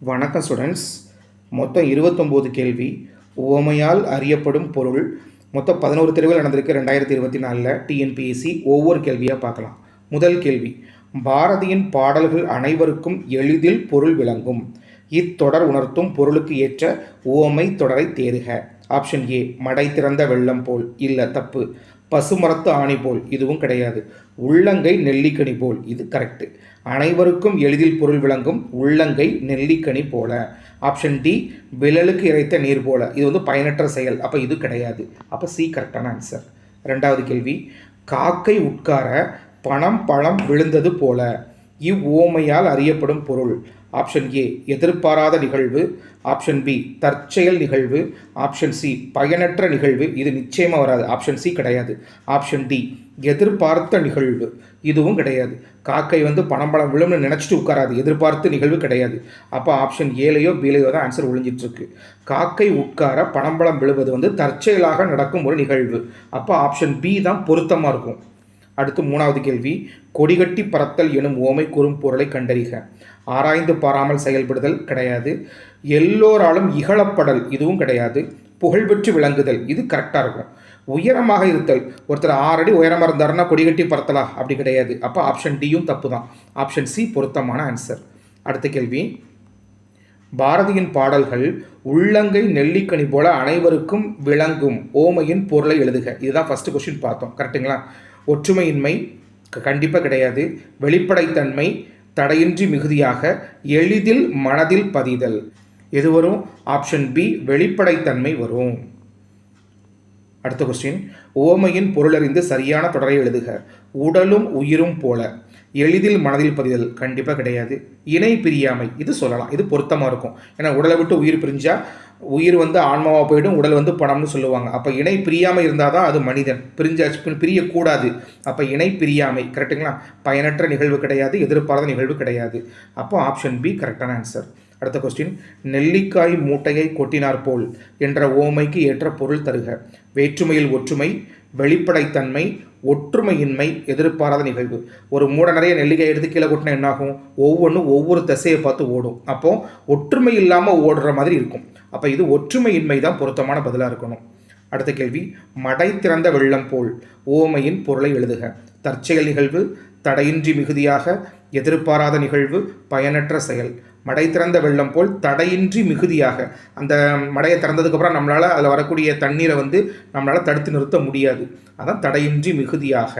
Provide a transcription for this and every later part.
வணக்கம் ஸ்டூடெண்ட்ஸ் மொத்தம் இருபத்தொம்போது கேள்வி. உவமையால் அறியப்படும் பொருள். மொத்தம் பதினோரு தெருவில் நடந்திருக்கு ரெண்டாயிரத்தி இருபத்தி நாலில். டிஎன்பிஎஸ்சி ஒவ்வொரு கேள்வியாக பார்க்கலாம். முதல் கேள்வி. பாரதியின் பாடல்கள் அனைவருக்கும் எளிதில் பொருள் விளங்கும். இத்தொடர் உணர்த்தும் பொருளுக்கு ஏற்ற உவமை தொடரை தேறுக ஆப்ஷன் ஏ மடை திறந்த வெள்ளம் போல். இல்லை தப்பு. பசுமரத்து ஆணி போல். இதுவும் கிடையாது. உள்ளங்கை நெல்லிக்கனி போல். இது கரெக்டு அனைவருக்கும் எளிதில் பொருள் விளங்கும் உள்ளங்கை நெல்லிக்கனி போல. ஆப்ஷன் டி விழலுக்கு இறைத்த நீர் போல. இது வந்து பயனற்ற செயல். அப்போ இது கிடையாது. அப்போ சி கரெக்டான ஆன்சர் ரெண்டாவது கேள்வி. காக்கை உட்கார பணம் பழம் விழுந்தது போல. இவ்வோமையால் அறியப்படும் பொருள். ஆப்ஷன் ஏ எதிர்பாராத நிகழ்வு. ஆப்ஷன் பி தற்செயல் நிகழ்வு. ஆப்ஷன் சி பயனற்ற நிகழ்வு. இது நிச்சயமாக வராது. ஆப்ஷன் சி கிடையாது. ஆப்ஷன் டி எதிர்பார்த்த நிகழ்வு. இதுவும் கிடையாது. காக்கை வந்து பணம் பணம் விழும்னு நினச்சிட்டு உட்காராது. எதிர்பார்த்த நிகழ்வு கிடையாது. அப்போ ஆப்ஷன் ஏலையோ பிலையோ தான் ஆன்சர் ஒழிஞ்சிட்ருக்கு. காக்கை உட்கார பணம் பழம் விழுவது வந்து தற்செயலாக நடக்கும் ஒரு நிகழ்வு. அப்போ ஆப்ஷன் பி தான் பொருத்தமாக இருக்கும். அடுத்து மூணாவது கேள்வி. கொடிகட்டி பறத்தல் எனும் ஓமை கூறும் பொருளை கண்டறிக. ஆராய்ந்து பாராமல் செயல்படுதல் கிடையாது. எல்லோராலும் இகழப்படல் இதுவும் கிடையாது. புகழ்பெற்று விளங்குதல் இது கரெக்டாக இருக்கும். உயரமாக இருத்தல் ஒருத்தர் ஆறு அடி உயரமாக இருந்தாருன்னா கொடிகட்டி பறத்தலா? அப்படி கிடையாது. அப்போ ஆப்ஷன் டியும் தப்பு தான் ஆப்ஷன் சி பொருத்தமான ஆன்சர் அடுத்த கேள்வி. பாரதியின் பாடல்கள் உள்ளங்கை நெல்லிக்கனி போல அனைவருக்கும் விளங்கும் ஓமையின் பொருளை எழுதுக. இதுதான் ஃபஸ்ட்டு கொஸ்டின் பார்த்தோம். கரெக்டுங்களா ஒற்றுமையின்மை கண்டிப்பாக கிடையாது. வெளிப்படைத்தன்மை தடையின்றி மிகுதியாக எளிதில் மனதில் பதிதல். எது வரும்? ஆப்ஷன் பி வெளிப்படைத்தன்மை வரும். அடுத்த கொஸ்டின் ஓமையின் பொருளறிந்து சரியான தொடரை எழுதுக. உடலும் உயிரும் போல. எளிதில் மனதில் பதிதல் கண்டிப்பாக கிடையாது. இணை பிரியாமை. இது சொல்லலாம். இது பொருத்தமாக இருக்கும். ஏன்னா உடலை விட்டு உயிர் பிரிஞ்சா உயிர் வந்து ஆன்மாவாக போயிடும் உடல் வந்து பணம்னு சொல்லுவாங்க. அப்போ இணை பிரியாமல் இருந்தால் தான் அது மனிதன். பிரிஞ்சாச்சு பிரியக்கூடாது. அப்போ இணை பிரியாமை. கரெக்டுங்களா பயனற்ற நிகழ்வு கிடையாது எதிர்பாராத நிகழ்வு கிடையாது. அப்போ ஆப்ஷன் பி கரெக்டான ஆன்சர் அடுத்த கொஸ்டின் நெல்லிக்காய் மூட்டையை கொட்டினார் போல் என்ற ஓமைக்கு ஏற்ற பொருள் தருக. வேற்றுமையில் ஒற்றுமை வெளிப்படைத்தன்மை ஒற்றுமையின்மை எதிர்பாராத நிகழ்வு. ஒரு மூட நிறைய நெல்லிக்காய் எடுத்து கீழே கொட்டினா என்னாகும்? ஒவ்வொன்றும் ஒவ்வொரு திசையை பார்த்து ஓடும். அப்போது ஒற்றுமை இல்லாமல் ஓடுற மாதிரி இருக்கும். அப்போ இது ஒற்றுமையின்மை தான் பொருத்தமான பதிலாக இருக்கணும். அடுத்த கேள்வி. மடை திறந்த வெள்ளம் போல் ஓமையின் பொருளை எழுதுக. தற்செயல் நிகழ்வு தடையின்றி மிகுதியாக எதிர்பாராத நிகழ்வு பயனற்ற செயல். மடை திறந்த வெள்ளம் போல் தடையின்றி மிகுதியாக. அந்த மடையை திறந்ததுக்கப்புறம் நம்மளால் அதில் வரக்கூடிய தண்ணீரை வந்து நம்மளால் தடுத்து நிறுத்த முடியாது. அதான் தடையின்றி மிகுதியாக.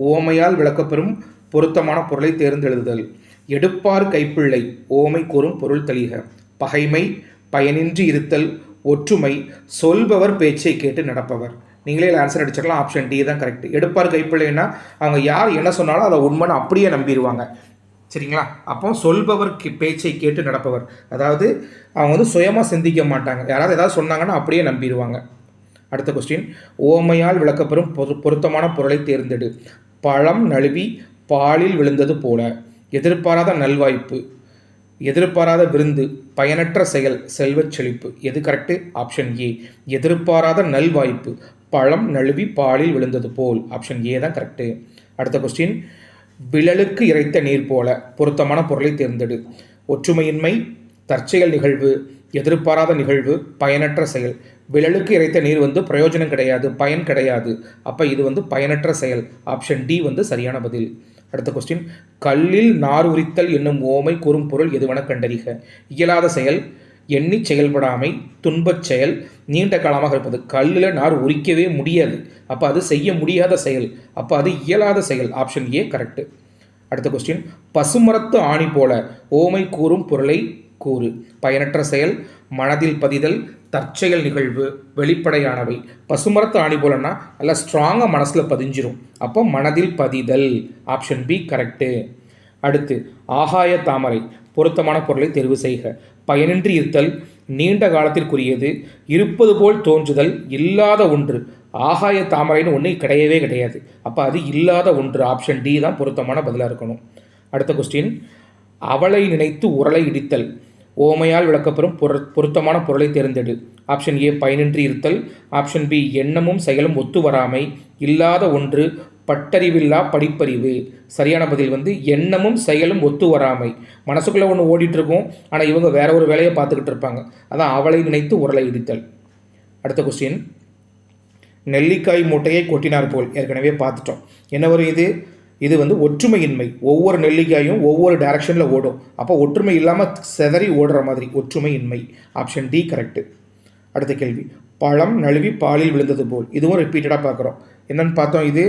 ஓமையால் விளக்கப்பெறும் பொருத்தமான பொருளை தேர்ந்தெழுதுதல். எடுப்பார் கைப்பிள்ளை ஓமை கூறும் பொருள் தெளிக. பகைமை பயனின்றி இருத்தல் ஒற்றுமை சொல்பவர் பேச்சை கேட்டு நடப்பவர். நீங்களே ஆன்சர் அடிச்சிடலாம். ஆப்ஷன் டி தான் கரெக்ட் எடுப்பார் கைப்பிள்ளைன்னா அவங்க யார் என்ன சொன்னாலும் அதை உண்மைன்னு அப்படியே நம்பிடுவாங்க சரிங்களா? அப்போ சொல்பவர் பேச்சை கேட்டு நடப்பவர். அதாவது அவங்க வந்து சுயமாக சிந்திக்க மாட்டாங்க. யாராவது ஏதாவது சொன்னாங்கன்னா அப்படியே நம்பிடுவாங்க அடுத்த கொஸ்டின் ஓமையால் விளக்கப்பெறும் பொரு பொருத்தமான பொருளை தேர்ந்தெடு. பழம் நழுவி பாலில் விழுந்தது போல. எதிர்பாராத நல்வாய்ப்பு. எதிர்பாராத விருந்து. பயனற்ற செயல். செல்வச் செழிப்பு. எது கரெக்டு ஆப்ஷன் ஏ எதிர்பாராத நல்வாய்ப்பு. பழம் நழுவி பாலில் விழுந்தது போல். ஆப்ஷன் ஏ தான் கரெக்டு அடுத்த கொஸ்டின் விழலுக்கு இறைத்த நீர் போல பொருத்தமான பொருளை தேர்ந்தெடு. ஒற்றுமையின்மை தற்செயல் நிகழ்வு எதிர்பாராத நிகழ்வு பயனற்ற செயல். விழலுக்கு இறைத்த நீர் வந்து பிரயோஜனம் கிடையாது பயன் கிடையாது. அப்போ இது வந்து பயனற்ற செயல். ஆப்ஷன் டி வந்து சரியான பதில். அடுத்த கொஸ்டின் கல்லில் நார் உரித்தல் என்னும் ஓமை கூறும் பொருள் எதுவென கண்டறிக. இயலாத செயல். எண்ணி செயல்படாமை துன்பச் செயல் நீண்ட காலமாக இருப்பது. கல்லில் நார் உரிக்கவே முடியாது. அப்போ அது செய்ய முடியாத செயல். அப்போ அது இயலாத செயல். ஆப்ஷன் ஏ கரெக்டு அடுத்த கொஸ்டின் பசுமரத்து ஆணி போல ஓமை கூறும் பொருளை கூறு. பயனற்ற செயல் மனதில் பதிதல் தற்செயல் நிகழ்வு வெளிப்படையானவை. பசுமரத்து ஆணி போலன்னா நல்லா ஸ்ட்ராங்காக மனசில் பதிஞ்சிரும். அப்போ மனதில் பதிதல். ஆப்ஷன் பி கரெக்டு அடுத்து ஆகாய தாமரை பொருத்தமான பொருளை தெரிவு செய்க. பயனின்றி இருத்தல் நீண்ட காலத்திற்குரியது இருப்பது போல் தோன்றுதல் இல்லாத ஒன்று. ஆகாய தாமரைன்னு ஒன்று கிடையவே கிடையாது. அப்போ அது இல்லாத ஒன்று ஆப்ஷன் டி தான் பொருத்தமான பதிலாக இருக்கணும். அடுத்த கொஸ்டின் அவளை நினைத்து உரலை இடித்தல். ஓமையால் விளக்கப்பெறும் பொரு பொருத்தமான பொருளை தேர்ந்தெடு. ஆப்ஷன் ஏ பயனின்றி இருத்தல். ஆப்ஷன் பி எண்ணமும் செயலும் ஒத்து வராமை. இல்லாத ஒன்று பட்டறிவில்லா படிப்பறிவு. சரியான பதில் வந்து எண்ணமும் செயலும் ஒத்து வராமை. மனசுக்குள்ளே ஒன்று ஓடிட்டு இருக்கும் ஆனால் இவங்க வேற ஒரு வேலையை பார்த்துக்கிட்டு இருப்பாங்க அதான் அவளை நினைத்து உரலை இடித்தல். அடுத்த கொஸ்டின் நெல்லிக்காய் மூட்டையை கொட்டினார் போல். ஏற்கனவே பார்த்துட்டோம். என்ன வரும் இது? இது வந்து ஒற்றுமையின்மை. ஒவ்வொரு நெல்லிக்காயும் ஒவ்வொரு டைரக்ஷனில் ஓடும். அப்போ ஒற்றுமை இல்லாமல் செதறி ஓடுற மாதிரி ஒற்றுமையின்மை. ஆப்ஷன் டி கரெக்டு அடுத்த கேள்வி. பழம் நழுவி பாலில் விழுந்தது போல். இதுவும் ரிப்பீட்டடாக பார்க்குறோம். என்னென்னு பார்த்தோம் இது?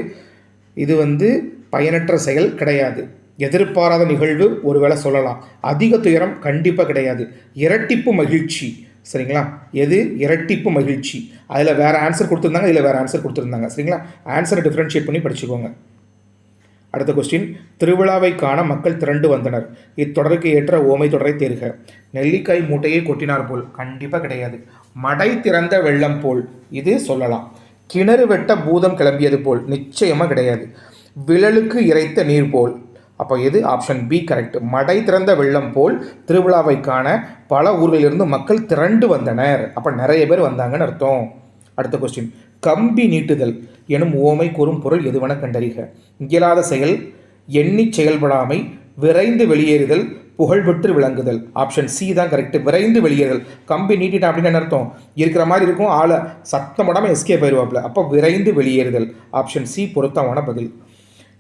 இது வந்து பயனற்ற செயல் கிடையாது. எதிர்பாராத நிகழ்வு ஒருவேளை சொல்லலாம். அதிக துயரம் கண்டிப்பாக கிடையாது. இரட்டிப்பு மகிழ்ச்சி. சரிங்களா? எது? இரட்டிப்பு மகிழ்ச்சி. அதில் வேறு ஆன்சர் கொடுத்துருந்தாங்க இதில் வேறு ஆன்சர் கொடுத்துருந்தாங்க. சரிங்களா? ஆன்சரை டிஃப்ரென்ஷியேட் பண்ணி படிச்சுக்கோங்க. அடுத்த கொஸ்டின் திருவிழாவை காண மக்கள் திரண்டு வந்தனர். இத்தொடருக்கு ஏற்ற ஓமை தொடரை தேர்க. நெல்லிக்காய் மூட்டையை கொட்டினார் போல். கண்டிப்பாக கிடையாது. மடை திறந்த வெள்ளம் போல். இது சொல்லலாம். கிணறு வெட்ட பூதம் கிளம்பியது போல் நிச்சயமாக கிடையாது. விழலுக்கு இறைத்த நீர் போல். அப்போ எது? ஆப்ஷன் பி கரெக்ட் மடை திறந்த வெள்ளம் போல் திருவிழாவை காண பல ஊர்களிலிருந்து மக்கள் திரண்டு வந்தனர். அப்போ நிறைய பேர் வந்தாங்கன்னு அர்த்தம். அடுத்த கொஸ்டின் கம்பி நீட்டுதல் எனும் ஓமை கூறும் பொருள் எதுவென கண்டறிக. இயலாத செயல் எண்ணிச் செயல்படாமை விரைந்து வெளியேறுதல் புகழ்பெற்று விளங்குதல். ஆப்ஷன் சி தான் கரெக்ட் விரைந்து வெளியேறுதல். கம்பி நீட்டிட்டா அப்படின்னு என்ன அர்த்தம்? இருக்கிற மாதிரி இருக்கும் ஆளை சத்தம் போடாமல் எஸ்கேப் ஆயிடுவாப்ல அப்போ விரைந்து வெளியேறுதல். ஆப்ஷன் சி பொருத்தமான பதில்.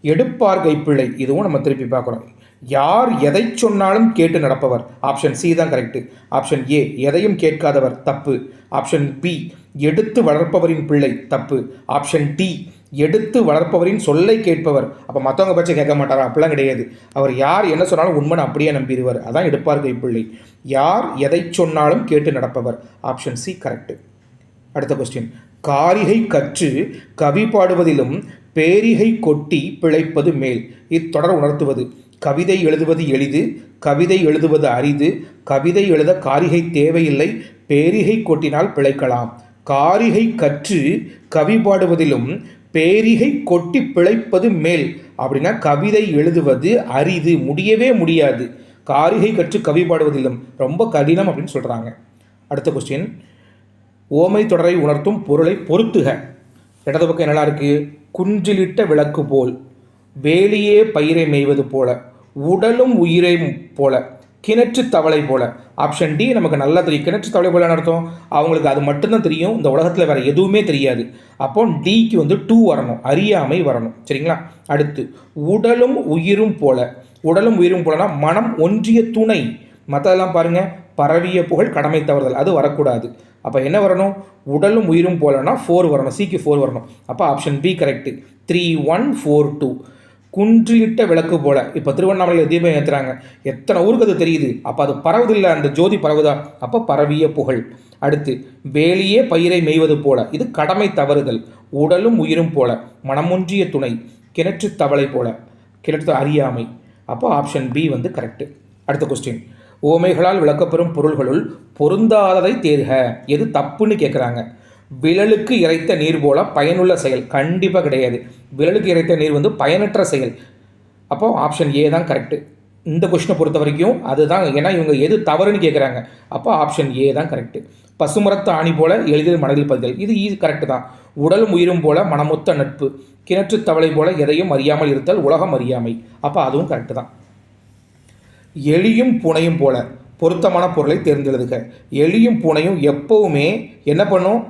எடுப்பார் கைப்பிள்ளை. இதுவும் நம்ம திருப்பி பார்க்குறோம் யார் எதை சொன்னாலும் கேட்டு நடப்பவர். ஆப்ஷன் சி தான் கரெக்டு ஆப்ஷன் ஏ எதையும் கேட்காதவர். தப்பு. ஆப்ஷன் பி எடுத்து வளர்ப்பவரின் பிள்ளை. தப்பு. ஆப்ஷன் டி எடுத்து வளர்ப்பவரின் சொல்லை கேட்பவர். அப்போ மற்றவங்க பற்றி கேட்க மாட்டாரா? அப்படிலாம் கிடையாது. அவர் யார் என்ன சொன்னாலும் உண்மைன்னு அப்படியே நம்பிடுவார். அதான் எடுப்பார் கைப்பிள்ளை. யார் எதை சொன்னாலும் கேட்டு நடப்பவர். ஆப்ஷன் சி கரெக்டு அடுத்த கொஸ்டின் காரிகை கற்று கவி பாடுவதிலும் பேரிகை கொட்டி பிழைப்பது மேல். இத்தொடர் உணர்த்துவது. கவிதை எழுதுவது எளிது கவிதை எழுதுவது அரிது கவிதை எழுத காரிகை தேவையில்லை பேரிகை கொட்டினால் பிழைக்கலாம். காரிகை கற்று கவி பாடுவதிலும் பேரிகை கொட்டி பிழைப்பது மேல். அப்படின்னா கவிதை எழுதுவது அரிது முடியவே முடியாது. காரிகை கற்று கவி பாடுவதிலும் ரொம்ப கடினம் அப்படின்னு சொல்கிறாங்க அடுத்த கொஸ்டின் ஓமை தொடரை உணர்த்தும் பொருளை பொருத்துக. இடது பக்கம் என்னெல்லாம் இருக்குது குஞ்சிலிட்ட விளக்கு போல். வேலியே பயிரை மேய்வது போல. உடலும் உயிரையும் போல. கிணற்று தவளை போல. ஆப்ஷன் டி நமக்கு நல்லா தெரியும். கிணற்று தவளை போல அர்த்தம்? அவங்களுக்கு அது மட்டும்தான் தெரியும். இந்த உலகத்தில் வேறு எதுவுமே தெரியாது. அப்போ டிக்கு வந்து டூ வரணும். அறியாமை வரணும். சரிங்களா? அடுத்து உடலும் உயிரும் போல. உடலும் உயிரும் போலனா மனம் ஒன்றிய துணை. மற்றதெல்லாம் பாருங்கள் பரவிய புகழ் கடமை தவறுதல். அது வரக்கூடாது. அப்போ என்ன வரணும்? உடலும் உயிரும் போலன்னா ஃபோர் வரணும். சிக்கு ஃபோர் வரணும். அப்போ option B correct three one four two குன்றிலிட்ட விளக்கு போல. இப்போ திருவண்ணாமலையில் தீபம் ஏற்றுறாங்க எத்தனை ஊருக்கு அது தெரியுது? அப்போ அது பரவுதில்லை. அந்த ஜோதி பரவுதா? அப்போ பரவிய புகழ். அடுத்து வேலியே பயிரை மேய்வது போல. இது கடமை தவறுதல். உடலும் உயிரும் போல. மனமொன்றிய துணை. கிணற்று தவளை போல. கிணற்று அறியாமை. அப்போ ஆப்ஷன் பி வந்து கரெக்டு அடுத்த கொஸ்டின் ஓமைகளால் விளக்கப்பெறும் பொருள்களுள் பொருந்தாததை தேர்க. எது தப்புன்னு கேட்குறாங்க விரலுக்கு இறைத்த நீர் போல பயனுள்ள செயல். கண்டிப்பாக கிடையாது. விரலுக்கு இறைத்த நீர் வந்து பயனற்ற செயல். அப்போ ஆப்ஷன் ஏ தான் கரெக்டு இந்த கொஷினை பொறுத்த வரைக்கும் அதுதான். ஏன்னா இவங்க எது தவறுன்னு கேட்குறாங்க அப்போ ஆப்ஷன் ஏ தான் கரெக்டு பசுமரத்து ஆணி போல எளிதில் மனதில் பதில் இது ஈ கரெக்டு தான். உடலும் உயிரும் போல மனமொத்த நட்பு. கிணற்று தவளை போல எதையும் அறியாமல் இருத்தல் உலகம் அறியாமை. அப்போ அதுவும் கரெக்டு தான். எளியும் பூனையும் போல பொருத்தமான பொருளை தேர்ந்தெழுதுக. எளியும் பூனையும் எப்போவுமே என்ன பண்ணும்?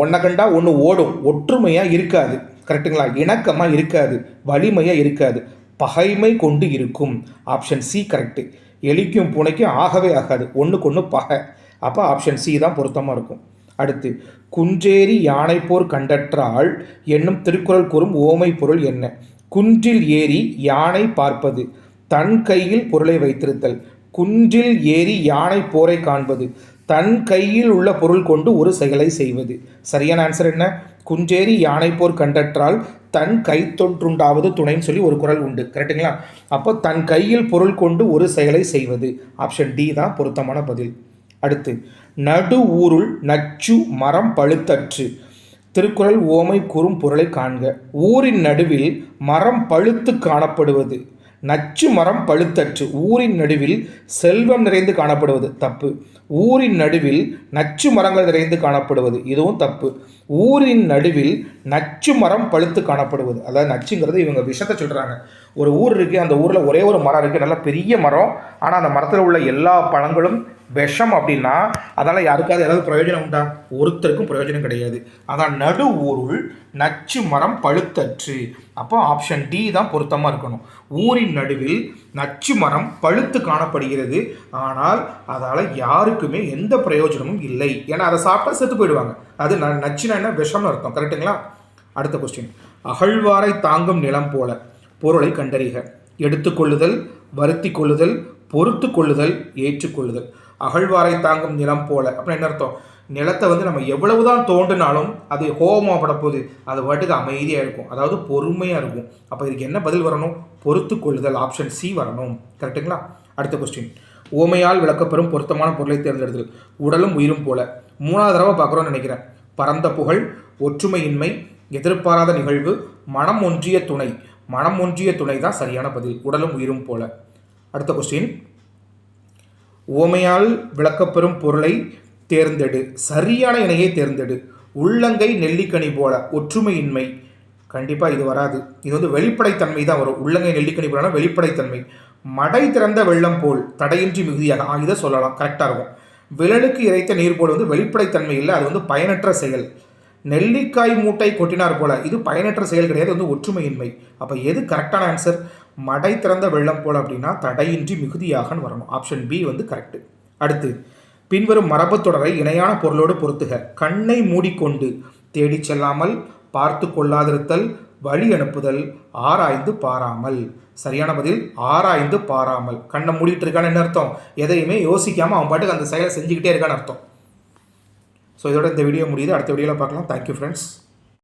ஒன்றை கண்டா ஒன்று ஓடும். ஒற்றுமையாக இருக்காது. கரெக்டுங்களா இணக்கமாக இருக்காது. வலிமையாக இருக்காது. பகைமை கொண்டு இருக்கும். ஆப்ஷன் சி கரெக்டு எலிக்கும் பூனைக்கும் ஆகவே ஆகாது. ஒன்றுக்கு ஒன்று பகை. அப்போ ஆப்ஷன் சி தான் பொருத்தமாக இருக்கும். அடுத்து குன்றேறி யானை போர் கண்டற்றால் என்னும் திருக்குறள் கூறும் ஓமை பொருள் என்ன? குன்றில் ஏறி யானை பார்ப்பது. தன் கையில் பொருளை வைத்திருத்தல். குன்றில் ஏறி யானை போரை காண்பது. தன் கையில் உள்ள பொருள் கொண்டு ஒரு செயலை செய்வது. சரியான ஆன்சர் என்ன? குஞ்சேரி யானை போர் கண்டற்றால் தன் கைத்தொற்றுண்டாவது துணைன்னு சொல்லி ஒரு குரல் உண்டு. கரெக்டுங்களா அப்போ தன் கையில் பொருள் கொண்டு ஒரு செயலை செய்வது. ஆப்ஷன் டி தான் பொருத்தமான பதில். அடுத்து நடு ஊருள் நச்சு மரம் பழுத்தற்று. திருக்குறள் ஓமை கூறும் பொருளை காண்க. ஊரின் நடுவில் மரம் பழுத்து காணப்படுவது. நச்சு மரம் பழுத்தற்று ஊரின் நடுவில் செல்வம் நிறைந்து காணப்படுவது தப்பு. ஊரின் நடுவில் நச்சு மரங்கள் நிறைந்து காணப்படுவது இதுவும் தப்பு. ஊரின் நடுவில் நச்சு மரம் பழுத்து காணப்படுவது. அதாவது நச்சுங்கிறது இவங்க விஷத்தை சொல்கிறாங்க ஒரு ஊர் இருக்குது அந்த ஊரில் ஒரே ஒரு மரம் இருக்குது நல்ல பெரிய மரம். ஆனால் அந்த மரத்தில் உள்ள எல்லா பழங்களும் விஷம் அப்படின்னா அதால் யாருக்காவது ஏதாவது பிரயோஜனம் உண்டா? ஒருத்தருக்கும் பிரயோஜனம் கிடையாது. அதான் நடு ஊருள் நச்சு மரம் பழுத்தற்று. அப்போ ஆப்ஷன் டி தான் பொருத்தமாக இருக்கணும். ஊரின் நடுவில் நச்சு மரம் பழுத்து காணப்படுகிறது. ஆனால் அதால் யாருக்குமே எந்த பிரயோஜனமும் இல்லை. ஏன்னா அதை சாப்பிட்டா செத்து போயிடுவாங்க. அது ந நச்சுனா என்ன? விஷம்னு அர்த்தம். கரெக்டுங்களா அடுத்த கொஸ்டின் அகழ்வாரை தாங்கும் நிலம் போல பொருளை கண்டறிக. எடுத்துக்கொள்ளுதல் வருத்தி கொள்ளுதல் பொறுத்து கொள்ளுதல் ஏற்றுக்கொள்ளுதல். அகழ்வாரை தாங்கும் நிலம் போல. அப்படின்னு என்ன அர்த்தம்? நிலத்தை வந்து நம்ம எவ்வளவுதான் தோண்டினாலும் அது கோபமாகப்பட போகுது அது வாட்டுக்கு அமைதியாக இருக்கும். அதாவது பொறுமையாக இருக்கும். அப்போ இதுக்கு என்ன பதில் வரணும்? பொறுத்து கொள்ளுதல் ஆப்ஷன் சி வரணும். கரெக்டுங்களா அடுத்த கொஸ்டின் ஓமையால் விளக்கப்பெறும் பொருத்தமான பொருளை தேர்ந்தெடுத்தல். உடலும் உயிரும் போல. மூணாவது தடவை பார்க்குறோன்னு நினைக்கிறேன். பரந்த புகழ் ஒற்றுமையின்மை எதிர்பாராத நிகழ்வு மனம் ஒன்றிய துணை. மனம் ஒன்றிய துணை தான் சரியான பதில். உடலும் உயிரும் போல. அடுத்த கொஸ்டின் ஓமையால் விளக்கப்பெறும் பொருளை தேர்ந்தெடு. சரியான இணையை தேர்ந்தெடு. உள்ளங்கை நெல்லிக்கனி போல ஒற்றுமையின்மை. கண்டிப்பாக இது வராது. இது வந்து வெளிப்படைத்தன்மை தான் வரும். உள்ளங்கை நெல்லிக்கனி போலனா வெளிப்படைத்தன்மை. மடை திறந்த வெள்ளம் போல் தடையின்றி மிகுதியாக இதை சொல்லலாம். கரெக்டாக இருக்கும். விரலுக்கு இறைத்த நீர் போல் வந்து வெளிப்படைத்தன்மை இல்லை. அது வந்து பயனற்ற செயல். நெல்லிக்காய் மூட்டை கொட்டினார் போல. இது பயனற்ற செயல் கிடையாது வந்து ஒற்றுமையின்மை. அப்போ எது கரெக்டான ஆன்சர் மடை திறந்த வெள்ளம் போல அப்படின்னா தடையின்றி மிகுதியாகன்னு வரணும். ஆப்ஷன் பி வந்து கரெக்டு அடுத்து பின்வரும் மரபு தொடரை இணையான பொருளோடு பொருத்துக. கண்ணை மூடிக்கொண்டு தேடிச் செல்லாமல் பார்த்து கொள்ளாதிருத்தல் வழி அனுப்புதல் ஆராய்ந்து பாராமல். சரியான பதில் ஆராய்ந்து பாராமல். கண்ணை மூடிட்டு இருக்கான்னு என்ன அர்த்தம்? எதையுமே யோசிக்காமல் அவன் பாட்டுக்கு அந்த செயலை செஞ்சுக்கிட்டே இருக்கான்னு அர்த்தம். ஸோ இதோட இந்த வீடியோ முடியுது. அடுத்த வீடியோவில் பார்க்கலாம். Thank you friends